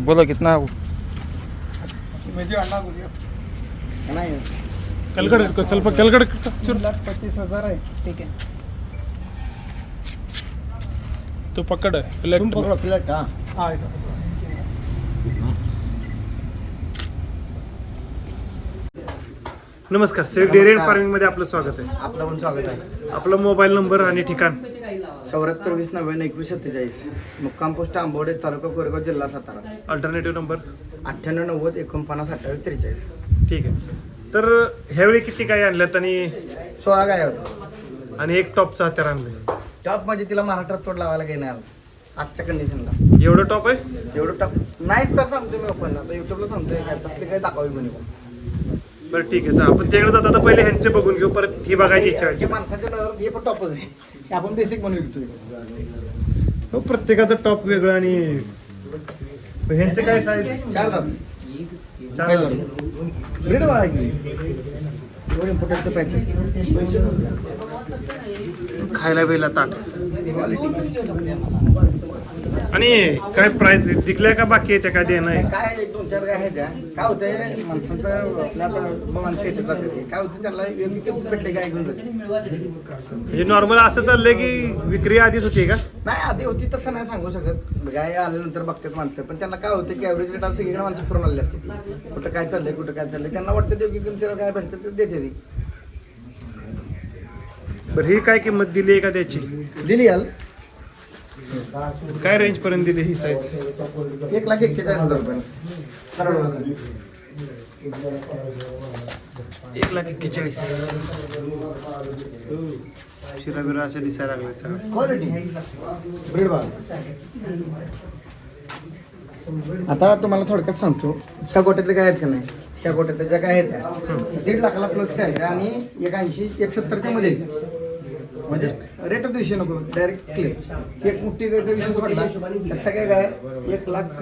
बोलो कितना नाही ಕೆಳಗಡೆ ಸ್ವಲ್ಪ ಕೆಳಗಡೆ तीन लाख पच्चीस हजार आहे ठीक आहे तो पकड प्लेट प्लेट हा नमस्कार सेफ डेअरी अँड फार्मिंग मध्ये आपलं स्वागत आहे आपलं पण स्वागत आहे आपला मोबाईल नंबर आणि ठिकाण चौऱ्याहत्तर वीस नव्याण्णव एकवीस सत्तेचाळीस. मुक्काम पोस्ट आंबोडे तालुका कोरेगाव जिल्हा सातारा. अल्टरनेटिव्ह नंबर अठ्ठ्याण्णव नव्वद एकोणपन्नास अठ्ठावीस त्रेचाळीस. ठीक आहे. तर ह्यावेळी किती गाय आणल्यात आणि? सोळा गाय होत्या आणि एक टॉपचा हत्यार आणलंय. टॉप म्हणजे तिला महाराष्ट्रात तोड लावायला घेणार आजच्या कंडिशनला एवढं टॉप आहे? एवढं टॉप नाहीच तर सांगतो मी ओपन आता युट्यूबला सांगतोय काय तसले काय दाखवावी म्हणे पण. बरं ठीक आहे. चला. आपण तिकडे जाता पहिले ह्यांचे बघून घेऊ. परत ही बघायची इच्छा जे माणसाच्या नजरात हे पण टॉपच आहे. आपण बेसिक म्हणून विकतोय हो प्रत्येकाचं टॉप वेगळं आणि ह्यांचे काय साईज चार दात. चार ब्रेड बघा की? एवढे इम्पॉर्टंट पॅच खायला वेळेला ताट. आणि काय प्राइस दिखल्या का बाकी आहे त्या काय देणं आहे? काय एक दोन चार काय आहे त्या? काय होतंय? माणसाचं आपल्या आता माणसं जातात. काय होतं त्यांना योग्य ते भेटले काय घेऊन जाते म्हणजे नॉर्मल असं चाललंय की विक्री आधीच होती का? नाही आधी होती तसं नाही सांगू शकत. गाय आल्यानंतर बघतात माणसं. पण त्यांना काय होतं की ॲव्हरेज रेट सगळीकडे माणसं फिरून आलेली असते कुठं काय चाललंय कुठं काय चाललंय? त्यांना वाटतं योग्य किमतीला काय भेटतं ते देते ती. बरं ही काय किंमत दिली आहे का त्याची? दिली याल. काय रेंज पर्यंत दिली ही साईज एक लाख एक्केचाळीस हजार रुपये. एक लाख एक्केचाळीस. शिरा बिरा असे दिसायला लागले सगळं क्वालिटी ब्रीड बाग आता तुम्हाला थोडक्यात सांगतो ह्या गोट्यातले काय आहेत का नाही? त्या गोट्यातल्या ज्या काय आहेत त्या, दीड लाखाला प्लस आहेत आणि एक ऐंशी एक सत्तरच्या मध्ये आहेत. म्हणजे रेटच विषय नको डायरेक्ट क्लिअर एक मोठी गायचा विषय सोडला तर सगळ्या गाय एक लाख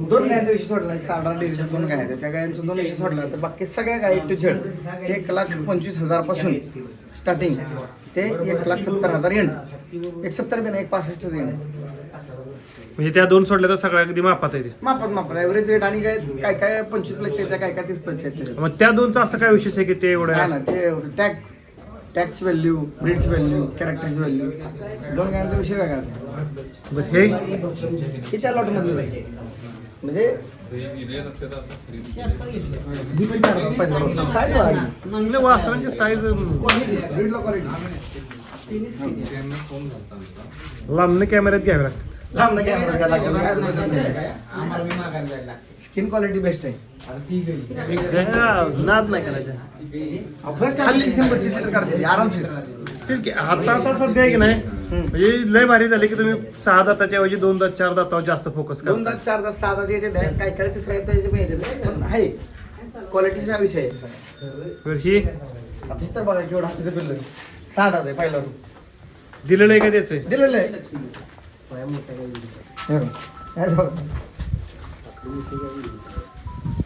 दोन गायांचा विषय सोडला साडा डेअरीच्या दोन गाय आहेत. त्या गायांचा दोन विषय सोडला तर बाकी सगळ्या गाय टू झेड एक लाख पंचवीस हजारपासून स्टार्टिंग ते एक लाख सत्तर हजार एंड एक सत्तर बी एक पासष्ट एंड म्हणजे त्या दोन सोडल्या तर सगळ्या अगदी मापात आहे ते. मापत मापत. ॲव्हरेज रेट आणि काय काय काय पंचवीस प्लस काय काय तीस प्लस मग त्या दोनचा असं काय विशेष आहे की ते एवढं? ना ते टॅग टॅक्स व्हॅल्यू ब्रिडची व्हॅल्यू कॅरेक्टरची व्हॅल्यू दोन गायांचा विषय वेगळा आहे. बरं, हे हे त्या लॉट मधलं आहे. म्हणजे साईज. म्हणजे वासरांची साईज quality. लांबने कॅमेऱ्यात घ्यावे लागतात लांब नाही घ्यायला लागेल, कायच बसत नाही. स्किन क्वालिटी बेस्ट आहे काय नाद नाही करायचा फ़र्स्ट हल्ली सिंपल लिटर काढते आरामशीर तेच की आता आता सध्या आहे की नाही म्हणजे लय भारी झाले की तुम्ही सहा दाताच्या ऐवजी दोन दात चार दातावर जास्त फोकस दोन दात चार दात सहा दात येते त्या. काय काय तिसरा येतं याचे पण येते पण आहे. क्वालिटीचा विषय आहे. बरं, ही आता तर बघा केवढा पिल्लं सहा दात आहे पहिला दिलेलं आहे का त्याचं? दिलेलं आहे हे बघ. हे बघ.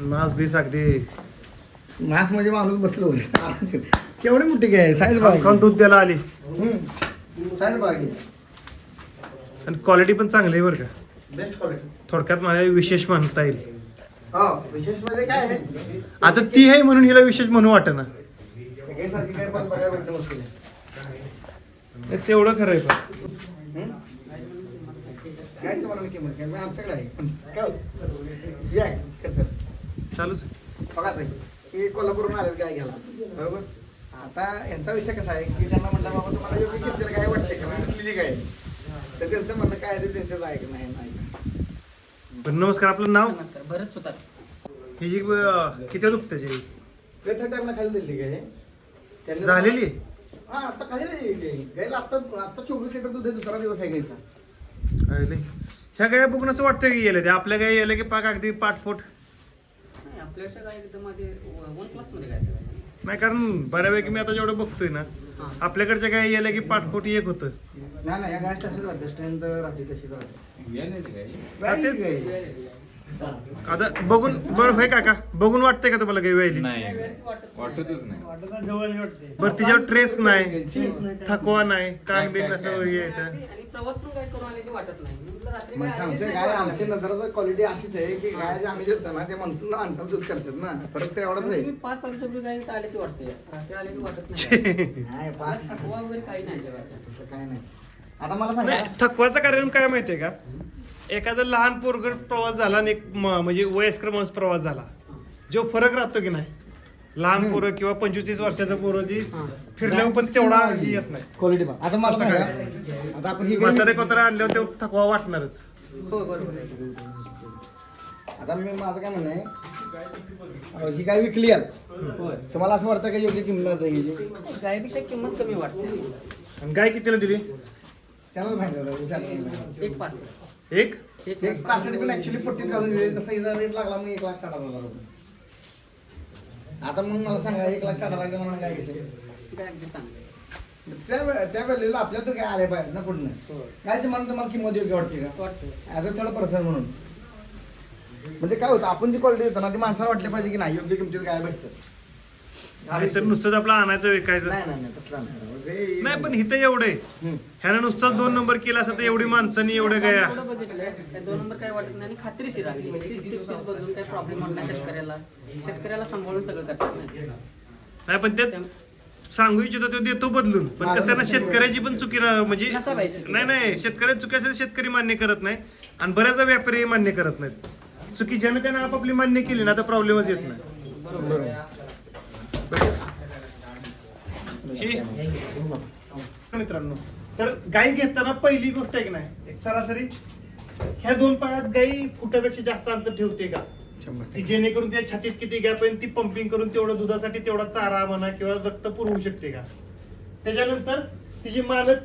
नाच बीस अगदी मांस म्हणजे माणूस बसलो आरामशीर. केवढी मोठी काय आहे? साईज खाऊन खाऊन दूध द्यायला आली. साईज बघा आणि क्वालिटी पण चांगली आहे बरं का. बेस्ट क्वालिटी थोडक्यात मला विशेष म्हणता येईल. हा विशेष म्हणजे काय आहे? आता ती आहे म्हणून हिला विशेष म्हणू वाटेना. सगळ्यासारखी काय परत बघायला भेटणं मुश्किल आहे. तेवढं खरं आहे पण? कायच मला किंमत काय मग आमच्याकडे आहे. काय? या चालूच. बघा ताई हे कोल्हापूरहून आलेत गाय घ्यायला. बरोबर? आता यांचा विषय कसा आहे की त्यांना म्हटलं बाबा तुम्हाला योग्य किमतीला काय वाटते का? कुठली काय तर त्यांचं म्हणणं काय आहे ते त्यांचं आहे का नाही नाही पण नमस्कार आपलं नाव? नमस्कार भरत सुतार. ही जी किती दुखत त्याची प्रथम टाइमला खाली दिली काय त्यांनी- झालेली? हा आता खाली दिली गायला आता आता चोवीस लिटर दूध आहे दुसरा दिवस आहे गायचा अरे, ह्या गाय बघून असं वाटतं की गेले ते. आपल्या गाय गेले की पाक अगदी पाठपोट नाही आपल्याच्या काय एकदम मध्ये वन प्लसमध्ये काय सगळं? नाही कारण बऱ्यापैकी मी आता जेवढं बघतोय ना हां. आपल्याकडच्या गाय गेल्या की पाठपोट एक होतं. नाही नाही या गाय तशीच राहते. स्ट्रेंथ राहते तशीच राहते. हा. आता बघून बरं होय काका? बघून वाटतंय का तुम्हाला गाई व्हायली नाही. वाटतच नाही. बरं तिच्यावर ट्रेस नाही. थकवा नाही कान बिन असं हे येतं आणि आणि प्रवास पण काय करून आल्याची वाटत नाही. रात्री आमची नजराचं क्वालिटी अशीच आहे की काय जे आम्ही देतो ना ते म्हणतो ना माणसाला दूध करतात ना. फरक तर एवढाच तुम्ही आहे पाच तारखेच्या काय इथं आल्याची वाटते रात्री आल्याची वाटत नाही. नाही आज पाच थकवा वगैरे काही नाही जेव्हा तसं काय नाही. आता मला सांगा. नाही थकवाचं कारण काय माहितीये का? एखादा लहान पोरग प्रवास झाला आणि एक म- म्हणजे वयस्कर माणूस प्रवास झाला. जो फरक राहतो की नाही? लहान. पोरं किंवा पंचवीस वर्षाचं पोरं जी हां. फिरल्यावर पण तेवढा हे येत नाही. क्वालिटी आता मला असं सांगा. काय? आता आपण ही म्हातारे गाई कोतारे आणल्यावर ते थकवा वाटणारच. हो बरोबर आहे. आता मी माझं काय म्हणणं आहे ही गाय विकली आहे होय तुम्हाला असं वाटतं का योग्य किंमत आहे हिची? गायपेक्षा किंमत कमी वाटते. आणि गाय कितीला दिली? माहिती. एक पाच एक? एक एक पासष्ट. पण ऍक्च्युली पट्टीत घालून दिली तसा हिचा रेट लागला मग एक लाख साठ हजार रुपये आता मग मला सांगा एक लाख साठ हजाराचं म्हणून काय त्या त्या व्हॅल्यूला आपल्या तर काय आले पाहिजे ना पुढनं. कायच म्हणून तुम्हाला किंमत योग्य वाटते का? ॲज अ थर्ड पर्सन म्हणून. म्हणजे काय होतं आपण जी क्वालिटी देतो ना ती माणसाला वाटली पाहिजे की नाही योग्य किमतीत काय भेटतं. नाही तर नुसतंच आपलं आणायचं विकायचं. नाही नाही नाही तसलं नाही म्हणजे- नाही पण इथं एवढं. ह्यानं नुसतं दोन नंबर केला असं तर एवढी माणसांनी एवढं काय एवढं त्या दोन नंबर काय वाटत नाही आणि खात्रीशीर अगदी तीस तीस तीस बदलून काही प्रॉब्लेम होत नाही शेतकऱ्याला. शेतकऱ्याला सांभाळून सगळं करतात नाही नाही पण त्यात सांगू इच्छितो तो देतो बदलून. पण कसं आहे ना शेतकऱ्याची पण चुकी ना म्हणजे नसा पाहिजे. नाही नाही शेतकऱ्याची चुकी असेल तर शेतकरी मान्य करत नाही. आणि बऱ्याचदा व्यापारी मान्य करत नाहीत. चुकी ज्यानं त्यानं आपापली मान्य केली ना तर प्रॉब्लेमच येत नाही. बरोबर. ही मित्रांनो तर गाई घेताना पहिली गोष्ट आहे की नाही एक सरासरी ह्या दोन पायात गाई फुटापेक्षा जास्त अंतर ठेवते का? जेणेकरून त्या छातीत किती गॅप आहे ती पंपिंग करून तेवढं दुधासाठी तेवढा चारा म्हणा किंवा रक्त पुरवू शकते का? त्याच्यानंतर तिची मालक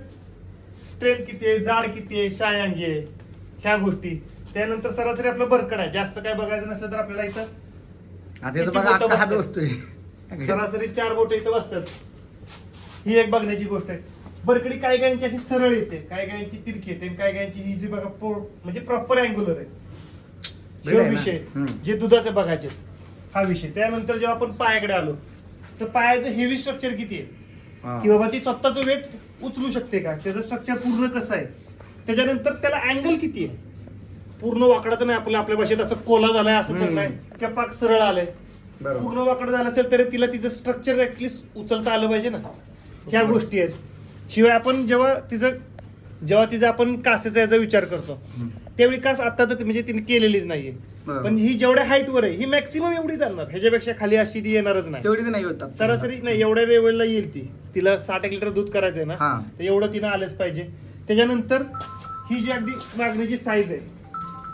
स्ट्रेंथ किती आहे जाड किती आहे शायांगी आहे ह्या गोष्टी. त्यानंतर सरासरी आपलं बरकड आहे. जास्त काय बघायचं नसलं तर आपल्याला इथं सरासरी चार बोट इथं बसतात. ही एक बघण्याची गोष्ट आहे. बरकडी काय गायांची अशी सरळ येते काय गायांची तिरकी येते आणि काय गायांची ही जी बघा पो म्हणजे प्रॉपर अँग्युलर आहे? विषय. जे दुधाचे बघायचे हा विषय. त्यानंतर जेव्हा आपण पायाकडे आलो तर पायाचं हेवी स्ट्रक्चर किती आहे. की बाबा ती स्वतःचं वेट उचलू शकते का? त्याचं स्ट्रक्चर पूर्ण कसं आहे? त्याच्यानंतर त्याला अँगल किती आहे? पूर्ण वाकडा तर नाही आपल्या आपल्या भाषेत असं कोला झालाय असं तर. नाही. किंवा पाक सरळ आलंय. पूर्ण वाकड झालं असेल तरी तिला तिचं स्ट्रक्चर ऍटलिस्ट उचलता आलं पाहिजे ना. ह्या गोष्टी आहेत. शिवाय आपण जेव्हा तिचं जेव्हा तिचा आपण कासेचा याचा विचार करतो. त्यावेळी कास आता तर म्हणजे तिने केलेलीच नाहीये. पण ही जेवढ्या height वर आहे ही मॅक्सिमम एवढी जाणार ह्याच्यापेक्षा खाली अशी ती येणारच नाही. तेवढी सरासरी नाही एवढ्या लेवलला येईल ती. तिला साठ एक लिटर दूध करायचंय ना हा. तर एवढं तिनं आलंच पाहिजे. त्याच्यानंतर ही जी अगदी मागणीची साईज आहे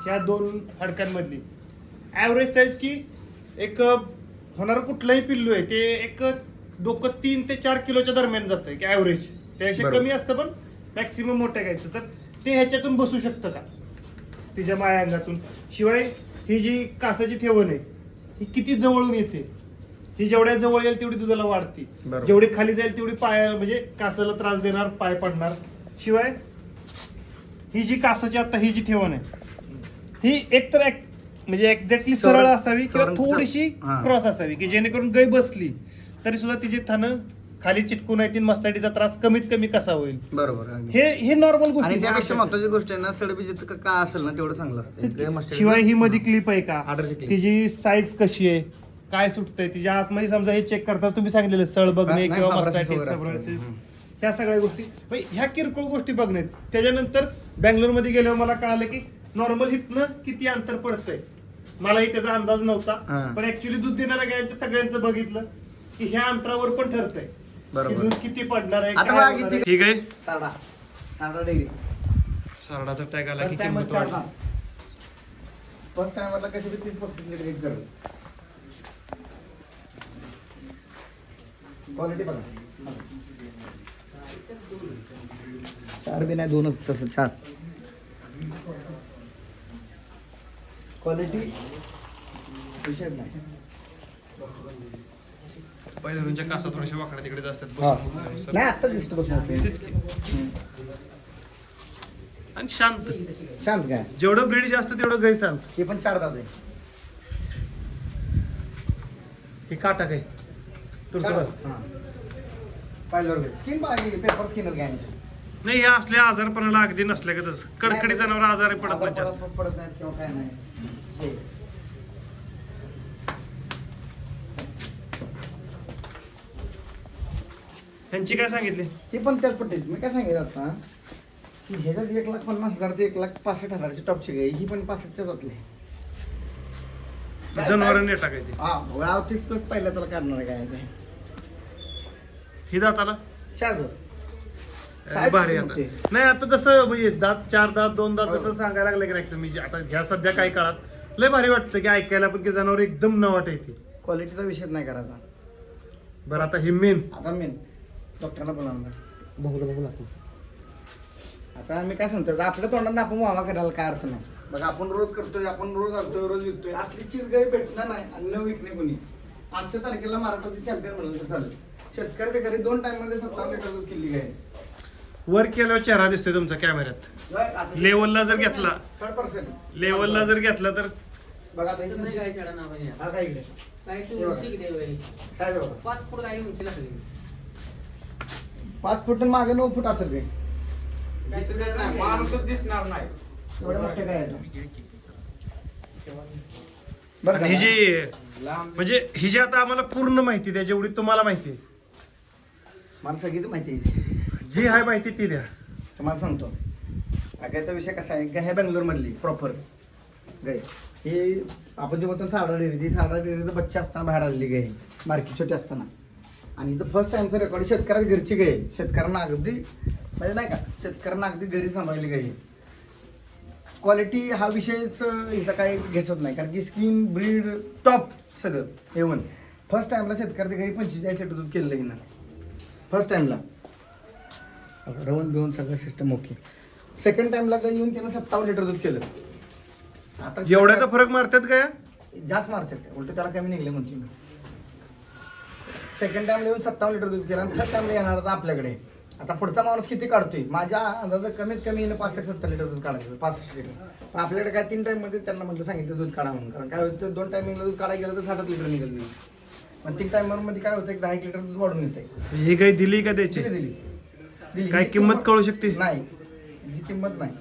ह्या दोन हाडकांमधली. ॲव्हरेज साईज की एक होणारं कुठलंही पिल्लू आहे ते एक डोकं तीन ते चार किलोच्या दरम्यान जातं की ॲव्हरेज त्यापेक्षा बरोबर. कमी असतं पण मॅक्सिमम मोठं घ्यायचं तर ते ह्याच्यातून बसू शकतं का? तिच्या माया अंगातून. शिवाय ही जी कासाची ठेवण आहे ही किती जवळून येते. ही जेवढ्या जवळ येईल तेवढी दुधाला वाढती. बरोबर. जेवढी खाली जाईल तेवढी पाय म्हणजे कासाला त्रास देणार पाय पडणार. शिवाय ही जी कासाची आता ही जी ठेवण आहे ही एक तर एक- म्हणजे एक्झॅक्टली सरळ असावी किंवा थोडीशी हा. क्रॉस असावी की जेणेकरून गाय बसली तरी सुद्धा तिची थानं खाली चिटकून येतील मस्ताडीचा त्रास कमीत कमी कसा होईल बरोबर अगदी. हे हे नॉर्मल गोष्टी आणि त्यापेक्षा आहेत. महत्वाची गोष्ट आहे ना सडबी जिथं का असेल ना तेवढं चांगलं की. असतं शिवाय ही मध्ये क्लिप आहे का Order ची clip. तिची साईज कशी आहे काय सुटतंय तिच्या आतमध्ये समजा हे चेक करता तुम्ही सांगितलेलं सळ बघणे नाही, किंवा fibrosis mastitis, वगैरे असतं. fibrosis, हम्म. ह्या सगळ्या गोष्टी म्हणजे ह्या किरकोळ गोष्टी बघण्यात त्याच्यानंतर बँगलोरमध्ये गेल्यावर मला कळालं की नॉर्मल हितनं किती अंतर पडतंय मलाही त्याचा अंदाज हा. नव्हता पण ऍक्च्युली दूध देणाऱ्या गायांचं सगळ्यांचं बघितलं की ह्या अंतरावर पण ठरतंय. की बरोबर. दूध किती पडणार आहे आता काय बघा होणार किती- आहे. ठीक आहे. साडा. साडा डेअरी. सारडाचा टॅग आला की फर्स्ट टाइम किंमत वाढली. फर्स्ट टाइमरला कशी बी तीस पस्तीस लिटर रेट करेल क्वालिटी बघा. चार बी नाही दोनच तसं चार. क्वालिटी विषयच नाही. पहिल्या रुंच्या कासा थोड्याशा वाकड्या तिकडे हा. असतात नाही आता दिसतो बसून होते तेच की. आणि शांत. शांत काय? जेवढं ब्रीड जास्त तेवढं गाय शांत. हे पण चार दात आहे. हे काटा काय? तुरतुरत. पाहिल्यावर स्किन पाहिजे पेपर स्किनच घ्यायची नाही या असल्या आजारपणाला अगदी नसल्यागतच कडकडी जनावर आजारी पडत नाही जास्त. पडत पडत नाही किंवा काय नाही. हे. त्यांची काय सांगितली? ते पण त्याच पट्टीत. मी काय सांगितलं आता? की ह्याच्यात एक लाख पन्नास हजार ते एक लाख पासष्ट हजारची टॉपची गाई ही पण पासष्टच्या जातली काय ते? हा वाव तीस प्लस पहिला त्याला काढणार काय ते. ही दाताला? चार दात. Size भारी आता? नाही आता जसं म्हणजे दात चार दात दोन दात हो. जसं सांगायला लागलं की नाही तुम्ही जे आता ह्या सध्या काही काळात लय भारी वाटतं की ऐकायला पण की जनावर एकदम न वाटायची क्वालिटीचा विषय नाही करायचा. बरं आता ही मेन आता मेन डॉक्टरला बोलावणार बघू बघू लागतो आता मी काय सांगतो आता आपल्या तोंडात आपण वावा करायला काय अर्थ नाही. बघा आपण रोज करतोय आपण रोज आणतोय रोज विकतोय. असली चीज गाई भेटणार नाही आणि न विकणे कोणी. आजच्या तारखेला महाराष्ट्राचे चॅम्पियन म्हणलं तर चालेल शेतकऱ्याच्या घरी दोन टाइममध्ये सत्तावन्न लिटर दूध किल्ली गाय वर केल्यावर चेहरा दिसतोय तुमचा कॅमेऱ्यात. लेवलला जर घेतला थर्ड पर्सेंट लेवलला जर घेतला तर बघा पाच फूट गाई उंची लागली पाच फूट आणि मागे नऊ फूट असेल काय दिसणार नाही. माणूसच दिसणार नाही. एवढे मोठे काय? बरं ही? जी म्हणजे ही जी आता आम्हाला पूर्ण माहिती द्या जेवढी तुम्हाला माहिती आहे. मला सगळीच माहिती आहे. जी आहे माहिती ती द्या. तुम्हाला सांगतो. गायचा विषय कसा आहे? गाय बेंगलोर मधली प्रॉपर गाय ही आपण जे म्हणतो ना डेअरी ती सावडा डेअरीचं बच्चा असताना बाहेर आलेली गाय मार्की छोटी असताना. आणि इथं फर्स्ट टाइमचं रेकॉर्ड शेतकऱ्याच्या घरची गाय शेतकऱ्यांना अगदी म्हणजे नाही का शेतकऱ्यांना अगदी घरी सांभाळली गाय क्वालिटी हा विषयच इथं काही घेसत नाही. कारण की स्किन ब्रीड टॉप सगळं एवन फर्स्ट टाइमला शेतकऱ्याच्या घरी पंचेचाळीस लिटर दूध केलेलं हिनं. फर्स्ट टाइमला रवण बिवून सगळं सिस्टम ओके सेकंड टाइमला का येऊन त्यानं सत्तावन्न लिटर दूध केलं. आता एवढ्याचा फरक मारतात काय जास्त मारतात उलट त्याला कमी निघले म्हणते मी सेकंड टाइमला येऊन सत्तावन्न लिटर दूध केलं आणि थर्ड टाइमला येणार आता आपल्याकडे. आता पुढचा माणूस किती काढतोय? माझ्या अंदाजा कमीत कमी येणं पासष्ट सत्तर लिटर दूध काढायचं पासष्ट लिटर आपल्याकडे काय तीन टाइममध्ये त्यांना म्हटलं सांगितलं दूध काढा म्हणून. कारण काय होतं दोन टायमिंगला दूध काढायला गेलं तर साठच लिटर निघेल मी पण तीन टाइमरमध्ये काय होतं एक दहा एक लिटर दूध वाढून येते ही काही दिली का द्यायची दिली. दिली काय किंमत कळू शकते? नाही. हिची किंमत नाही.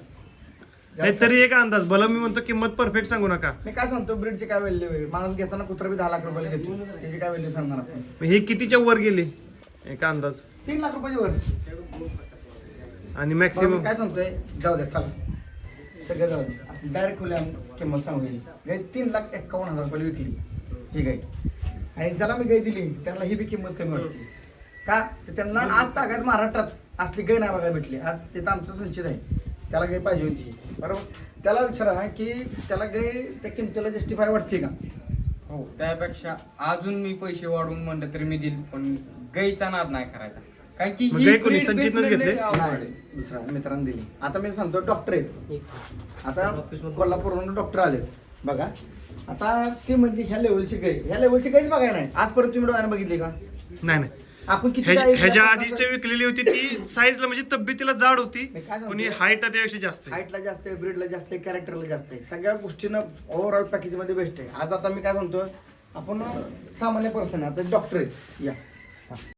नाही तरी एक अंदाज. भलं मी म्हणतो किंमत परफेक्ट सांगू नका. मी काय सांगतो ब्रीडची काय व्हॅल्यू आहे? माणूस घेताना कुत्रा बी दहा लाख रुपयाला घेतो. त्याची काय व्हॅल्यू सांगणार आपण? ही कितीच्या वर गेली? एक अंदाज. तीन लाख रुपयाची वर. आणि मग मॅक्सिमम मी काय सांगतोय? जाऊ द्या चला. सगळं जाऊ दे डायरेक्ट खुल्या किंमत सांगू गाय तीन लाख एक्कावन्न हजार रुपयाला विकली. ही गाय. आणि ज्याला मी गाय दिली त्यांना ही बी किंमत कमी वाटते. का? तर त्यांना आज तागात महाराष्ट्रात असली गाय नाही बघायला भेटली. आज तिथं आमचं संचित आहे. त्याला गाय पाहिजे होती. बरोबर? त्याला विचारा की त्याला गाय त्या किमतीला जस्टिफाय वाटते का? हो त्यापेक्षा अजून मी पैसे वाढवून म्हणलं तरी मी देईल पण गाईचा नाद नाही करायचा. कारण की मग ही गाई कोणी? breed संचितनंच भेटणं घेतले? लय अवघड आहे. नाही दुसरा मित्रांनी दिली. आता मी सांगतो डॉक्टर आहेत. आता कोल्हापूरवरून डॉक्टर आलेत. बघा. आता ते म्हणजे ह्या लेवलची गाय. ह्या लेवलची गायच बघायला नाही. आजपर्यंत तुम्ही डोळ्याने बघितली का? नाही नाही. आपण किती ह्याच्या आधीची विकलेली होती ती साईजला म्हणजे तब्येतीला जाड होती मी काय सांगतो? पण ही हाईट त्यापेक्षा जास्त आहे. हाईटला जास्त आहे ब्रीडला जास्त आहे कॅरेक्टरला जास्त आहे. सगळ्या गोष्टीनं ओव्हरऑल पॅकेजमध्ये बेस्ट आहे. आज आता मी काय सांगतो आपण सामान्य पर्सन आहे आता डॉक्टर आहेत या.